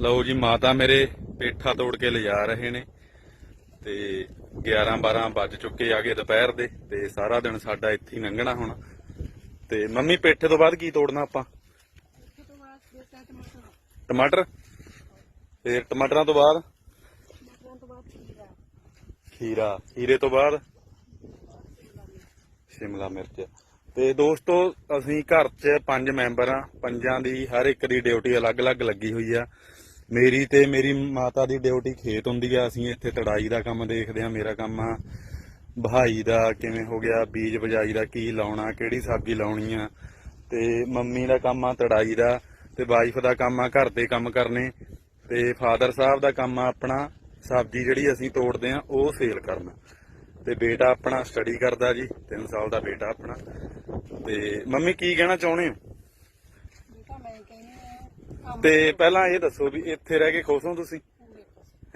ਲਓ ਜੀ, ਮਾਤਾ ਮੇਰੇ ਪੇਠਾ ਤੋੜ ਕੇ ਲਿਜਾ ਰਹੇ ਨੇ ਤੇ 11 12 ਵੱਜ ਚੁੱਕੇ ਆਗੇ ਦੁਪਹਿਰ ਦੇ ਤੇ ਸਾਰਾ ਦਿਨ ਸਾਡਾ ਇੱਥੇ ਹੀ ਲੰਘਣਾ ਹੁਣ। ਤੇ ਮੰਮੀ, ਪੇਠੇ ਤੋਂ ਬਾਅਦ ਕੀ ਤੋੜਨਾ ਆਪਾਂ? ਟਮਾਟਰ? ਫਿਰ ਟਮਾਟਰਾਂ ਤੋਂ ਬਾਅਦ? ਖੀਰਾ। ਖੀਰੇ ਤੋਂ ਬਾਅਦ? ਸ਼ਿਮਲਾ ਮਿਰਚ। ਤੇ ਦੋਸਤੋ, ਅਸੀਂ ਘਰ 'ਚ ਪੰਜ ਮੈਂਬਰ ਆ ਪੰਜਾਂ ਦੀ ਹਰ ਇੱਕ ਦੀ ਡਿਊਟੀ ਅਲੱਗ-ਅਲੱਗ ਲੱਗੀ ਹੋਈ ਆ। ਮੇਰੀ ਤੇ ਮੇਰੀ ਮਾਤਾ ਦੀ ਡਿਊਟੀ ਖੇਤ ਹੁੰਦੀ ਆ, ਅਸੀਂ ਇੱਥੇ ਤੜਾਈ ਦਾ ਕੰਮ ਦੇਖਦੇ ਆ ਮੇਰਾ ਕੰਮ ਆ। ਬਹਾਈ ਦਾ ਕਿਵੇਂ ਹੋ ਗਿਆ, ਬੀਜ ਬਜਾਈ ਦਾ ਕੀ ਲਾਉਣਾ, ਕਿਹੜੀ ਸਬਜ਼ੀ ਲਾਉਣੀ ਆ। ਤੇ ਮੰਮੀ ਦਾ ਕੰਮ ਆ ਤੜਾਈ ਦਾ, ਤੇ ਵਾਈਫ ਦਾ ਕੰਮ ਆ ਘਰ ਦੇ ਕੰਮ ਕਰਨੇ। ਤੇ ਫਾਦਰ ਸਾਹਿਬ ਦਾ ਕੰਮ ਆ ਆਪਣਾ, ਸਬਜ਼ੀ ਜਿਹੜੀ ਅਸੀਂ ਤੋੜਦੇ ਆ ਉਹ ਸੇਲ ਕਰਨਾ। ਤੇ ਬੇਟਾ ਆਪਣਾ ਸਟੱਡੀ ਕਰਦਾ ਜੀ 3 ਸਾਲ ਦਾ ਬੇਟਾ ਆਪਣਾ। ਤੇ ਮੰਮੀ ਕੀ ਕਹਿਣਾ ਚਾਹੁੰਦੇ ਹੋ? ਤੇ ਪਹਿਲਾਂ ਇਹ ਦੱਸੋ ਵੀ ਇੱਥੇ ਰਹਿ ਕੇ ਖੁਸ਼ ਹੋ ਤੁਸੀਂ?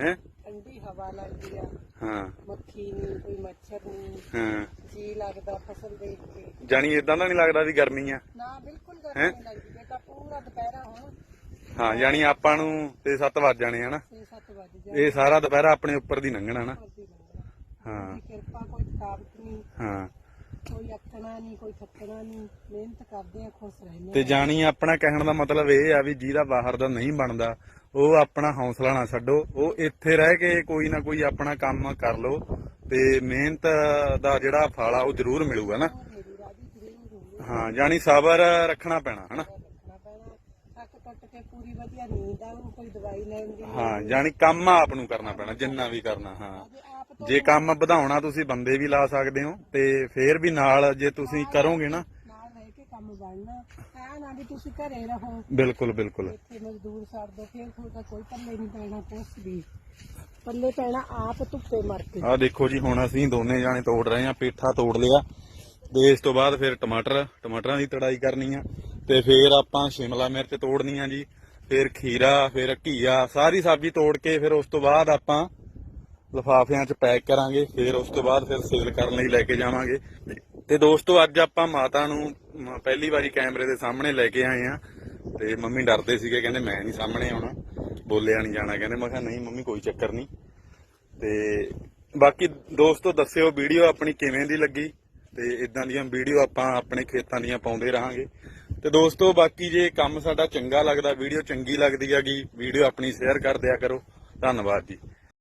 ਹੈ। ਠੰਡੀ ਹਵਾ ਲੱਗਦੀ ਆ। ਹਾਂ। ਮੱਖੀ ਨਹੀਂ ਕੋਈ ਮੱਛਰ ਨਹੀਂ। ਹਾਂ। ਜੀ ਲੱਗਦਾ ਫਸਲ ਦੇਖ ਕੇ। ਜਾਨੀ ਇਦਾਂ ਦਾ ਨਹੀਂ ਲੱਗਦਾ ਵੀ ਗਰਮੀ ਆ? ਨਾ ਬਿਲਕੁਲ? ਗਰਮੀ ਨਹੀਂ ਲੱਗਦੀ। ਬੇਟਾ ਪੂਰਾ ਦੁਪਹਿਰਾ ਹੁਣ। ਹਾਂ ਜਾਨੀ ਆਪਾਂ ਨੂੰ ਤੇ 7 ਵੱਜ ਜਾਣੇ ਹਨਾ 6-7 ਵਜੇ ਇਹ ਸਾਰਾ ਦੁਪਹਿਰਾ ਆਪਣੇ ਉੱਪਰ ਦੀ ਲੰਘਣਾ ਨਾ। ਹਾਂ। ਕਿਰਪਾ ਕੋਈ ਥਕਾਵਟ ਨਹੀਂ। ਹਾਂ। ਕੋਈ ਅੱਕਣਾ ਨਹੀਂ ਕੋਈ ਥੱਕਣਾ ਨਹੀਂ ਮਿਹਨਤ ਕਰਦੇ ਆ ਖੁਸ਼ ਰਹਿੰਦੇ ਤੇ ਜਾਣੀ ਆਪਣਾ ਕਹਿਣ ਦਾ ਮਤਲਬ ਇਹ ਆ ਵੀ ਜਿਹਦਾ ਬਾਹਰ ਦਾ ਨਹੀਂ ਬਣਦਾ ਉਹ ਆਪਣਾ ਹੌਸਲਾ ਨਾ ਛੱਡੋ ਉਹ ਇੱਥੇ ਰਹਿ ਕੇ ਕੋਈ ਨਾ ਕੋਈ ਆਪਣਾ ਕੰਮ ਕਰ ਲਓ ਤੇ ਮਿਹਨਤ ਦਾ ਜਿਹੜਾ ਫਲ ਆ ਉਹ ਜ਼ਰੂਰ ਮਿਲੂਗਾ ਨਾ। ਹਾਂ ਜਾਣੀ ਸਬਰ ਰੱਖਣਾ ਪੈਣਾ ਹਨਾ? ਟੁੱਟ ਕੇ ਪੂਰੀ ਵਧੀਆ ਨੀਂਦ ਆਉ ਕੋਈ ਦਵਾਈ ਲੈਣ ਦੀ ਹਾਂ ਜਾਣੀ ਕੰਮ ਆਪ ਨੂੰ ਕਰਨਾ ਪੈਣਾ ਜਿੰਨਾ ਵੀ ਕਰਨਾ ਹਾਂ। ਜੇ ਕੰਮ ਵਧਾਉਣਾ ਤੁਸੀਂ ਬੰਦੇ ਵੀ ਲਾ ਸਕਦੇ ਹੋ ਤੇ ਫੇਰ ਵੀ ਨਾਲ ਜੇ ਤੁਸੀਂ ਕਰੋਗੇ ਨਾ। ਨਾਲ ਰਹਿ ਕੇ ਕੰਮ ਬਣਨਾ। ਐ ਨਾ ਵੀ ਤੁਸੀਂ ਘਰੇ ਰਹੋ। ਬਿਲਕੁਲ ਬਿਲਕੁਲ। ਇੱਥੇ ਮਜ਼ਦੂਰ ਛੱਡ ਦੋ ਫਿਰ ਤੁਹਾਡਾ ਕੋਈ ਪੱਲੇ ਨਹੀਂ ਪੈਣਾ ਕੁਛ ਵੀ। ਪੱਲੇ ਪੈਣਾ ਆਪ ਧੁੱਪੇ ਮਰ ਕੇ। ਆਹ ਦੇਖੋ ਜੀ ਹੁਣ ਅਸੀਂ ਦੋਨੇ ਜਾਣੇ ਤੋੜ ਰਹੇ ਆ ਪੇਠਾ ਤੋੜ ਲਿਆ। ਤੇ ਇਸ ਤੋਂ ਬਾਅਦ ਫਿਰ ਟਮਾਟਰ ਟਮਾਟਰਾਂ ਦੀ ਤੜਾਈ ਕਰਨੀ ਆ। ਤੇ ਫਿਰ ਆਪਾਂ ਸ਼ਿਮਲਾ ਮਿਰਚ ਤੋੜਨੀ ਆ ਜੀ ਫਿਰ ਖੀਰਾ ਫਿਰ ਘੀਆ ਸਾਰੀ ਸਬਜ਼ੀ ਤੋੜ ਕੇ ਫਿਰ ਉਸ ਤੋਂ ਬਾਅਦ ਆਪਾਂ ਲਫਾਫਿਆਂ 'ਚ ਪੈਕ ਕਰਾਂਗੇ, ਫਿਰ ਉਸ ਤੋਂ ਬਾਅਦ ਫਿਰ ਸੇਲ ਕਰਨ ਲਈ ਲੈ ਕੇ ਜਾਵਾਂਗੇ। ਤੇ ਦੋਸਤੋ, ਅੱਜ ਆਪਾਂ ਮਾਤਾ ਨੂੰ ਪਹਿਲੀ ਵਾਰੀ ਕੈਮਰੇ ਦੇ ਸਾਹਮਣੇ ਲੈ ਕੇ ਆਏ ਆ ਤੇ ਮੰਮੀ ਡਰਦੇ ਸੀਗੇ, ਕਹਿੰਦੇ ਮੈਂ ਨਹੀਂ ਸਾਹਮਣੇ ਆਉਣਾ। ਬੋਲਿਆ ਨਹੀਂ ਜਾਣਾ, ਕਹਿੰਦੇ ਮੈਂ ਕਿਹਾ, ਨਹੀਂ ਮੰਮੀ, ਕੋਈ ਚੱਕਰ ਨਹੀਂ। ਤੇ ਬਾਕੀ ਦੋਸਤੋ, ਦੱਸਿਓ ਵੀਡੀਓ ਆਪਣੀ ਕਿਵੇਂ ਦੀ ਲੱਗੀ? ਤੇ ਇਦਾਂ ਦੀਆਂ ਵੀਡੀਓ ਆਪਾਂ ਆਪਣੇ ਖੇਤਾਂ ਦੀਆਂ ਪਾਉਂਦੇ ਰਹਾਂਗੇ। ਤੇ ਦੋਸਤੋ, ਬਾਕੀ ਜੇ ਕੰਮ ਸਾਡਾ ਚੰਗਾ ਲੱਗਦਾ, ਵੀਡੀਓ ਚੰਗੀ ਲੱਗਦੀ ਹੈਗੀ, ਵੀਡੀਓ ਆਪਣੀ ਸ਼ੇਅਰ ਕਰ ਦਿਆ ਕਰੋ। ਧੰਨਵਾਦ ਜੀ।